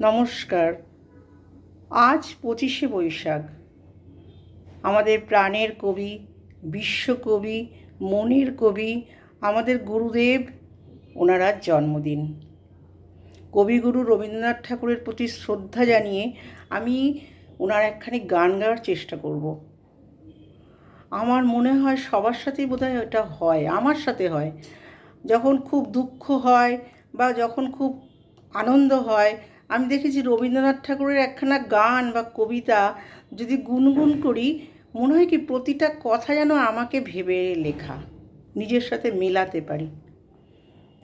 নমস্কার। আজ পঁচিশে বৈশাখ। আমাদের প্রাণের কবি, বিশ্বকবি, মনের কবি, আমাদের গুরুদেব, ওনার আজ জন্মদিন। কবিগুরু রবীন্দ্রনাথ ঠাকুরের প্রতি শ্রদ্ধা জানিয়ে আমি ওনার একখানি গান গাওয়ার চেষ্টা করব। আমার মনে হয় সবার সাথেই বোধহয় এটা হয়, আমার সাথে হয়। যখন খুব দুঃখ হয় বা যখন খুব আনন্দ হয় আমি দেখেছি রবীন্দ্রনাথ ঠাকুরের একখানা গান বা কবিতা যদি গুনগুন করি, মনে হয় কি প্রতিটা কথা যেন আমাকে ভেবে লেখা, নিজের সাথে মেলাতে পারি।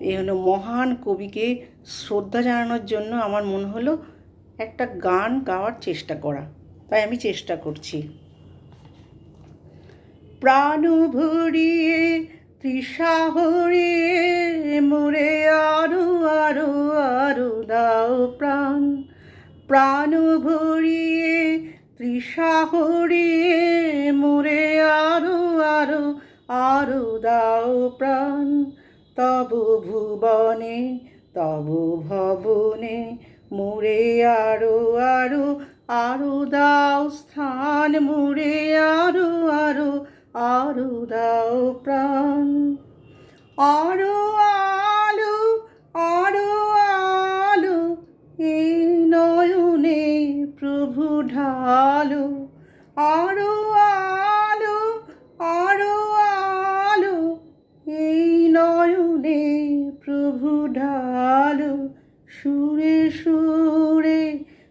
এই হলো মহান কবিকে শ্রদ্ধা জানানোর জন্য আমার মনে হলো একটা গান গাওয়ার চেষ্টা করা। তাই আমি চেষ্টা করছি। প্রাণ ভরিয়ে তৃষা মোরে আরও আরও আরও দাও প্রাণ। প্রাণ ভরিয়ে তৃষা মোরে আরও আরও আরও দাও প্রাণ। তব ভুবনে, তব ভবনে মোরে আরও আরও আরও দাও স্থান। মোরে আরও আরও আরও দাও প্রাণ। আরও আলো আরও আলো এই নয়নে প্রভু ঢালো। আরও আলো আরও আলো এই নয়নে প্রভু ঢালো। সুরে সুরে,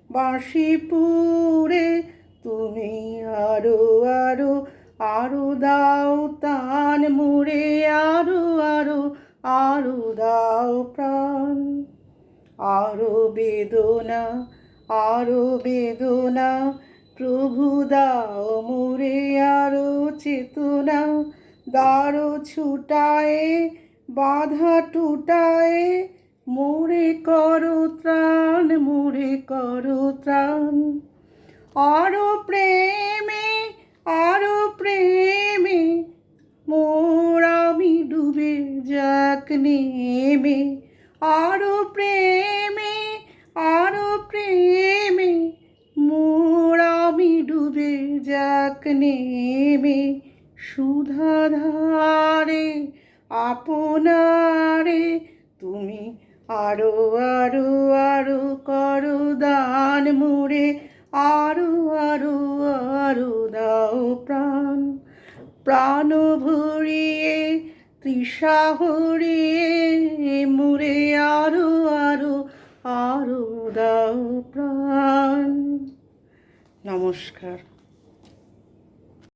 বাঁশি পুরে তুমি আরও আরও আরও দাও তান মুড়ে, আরও আরও আরও দাও প্রাণ। আরও বেদনা আরও বেদনা, প্রভু দাও মুরে আরও চেতনা। দারো ছুটায়ে, বাধা টুটায়ে মোরে করো, ত্রাণ মোরে করো। ডুবে যাক নেমে আরও প্রেমে আরও প্রেমে। মোর আমি ডুবে যাক নেমে সুধাধারে, আপনারে। তুমি আরও আরও আরও করো দান মোরে, আরও আরও আরও দাও প্রাণ। প্রাণ তৃষা মুরে আরও আরও আরও দাও প্রাণ। নমস্কার।